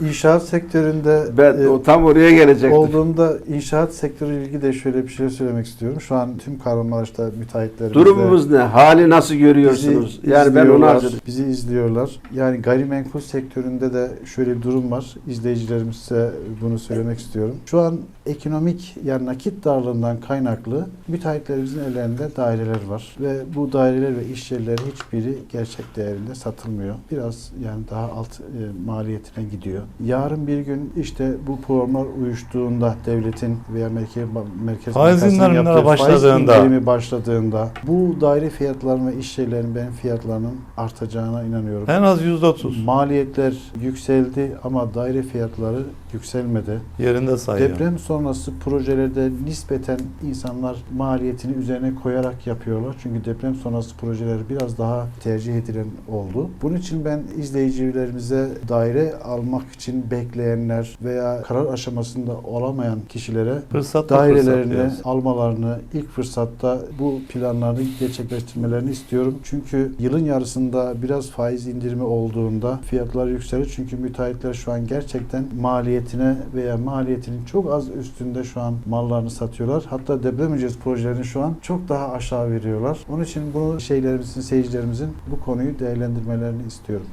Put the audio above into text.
İnşaat sektöründe Ben e, o tam oraya gelecektim. olduğumda inşaat sektörü ilgili de şöyle bir şey söylemek istiyorum. Şu an tüm Kahramanmaraş'ta müteahhitlerimiz Durumumuz ne? Hali nasıl görüyorsunuz? Bizi yani ben onu arzu Bizi izliyorlar. Yani gayrimenkul sektöründe de şöyle bir durum var. İzleyicilerimize bunu söylemek istiyorum. Şu an ekonomik yani nakit darlığından kaynaklı müteahhitlerimizin ellerinde daireler var. Ve bu daireler ve iş yerleri hiçbiri gerçek değerinde satılmıyor. Biraz yani daha alt e, maliyetine gidiyor. Yarın bir gün işte bu programlar uyuştuğunda devletin veya merkez, merkez Faiz indirimleri yaptığı faiz başladığında. indirimi başladığında bu daire fiyatlarının ve iş yerlerinin benim fiyatlarının artacağına inanıyorum. En az %30 Maliyetler yükseldi ama daire fiyatları yükselmedi. yerinde sayıyor. Deprem sonrası projelerde nispeten insanlar maliyetini üzerine koyarak yapıyorlar. Çünkü deprem sonrası projeler biraz daha tercih edilen oldu. Bunun için ben izleyicilerimize daire almak için bekleyenler veya karar aşamasında olamayan kişilere Fırsatla dairelerini fırsat almalarını ilk fırsatta bu planlarını gerçekleştirmelerini istiyorum. Çünkü yılın yarısında biraz faiz indirimi olduğunda fiyatlar yükselir. Çünkü müteahhitler şu an gerçekten maliyetine veya maliyetinin çok az üstünde şu an mallarını satıyorlar. Hatta deprem öncesi projelerini şu an çok daha aşağı veriyorlar. Onun için bunu şeylerimizin, seyircilerimizin bu konuyu değerlendirmelerini istiyorum.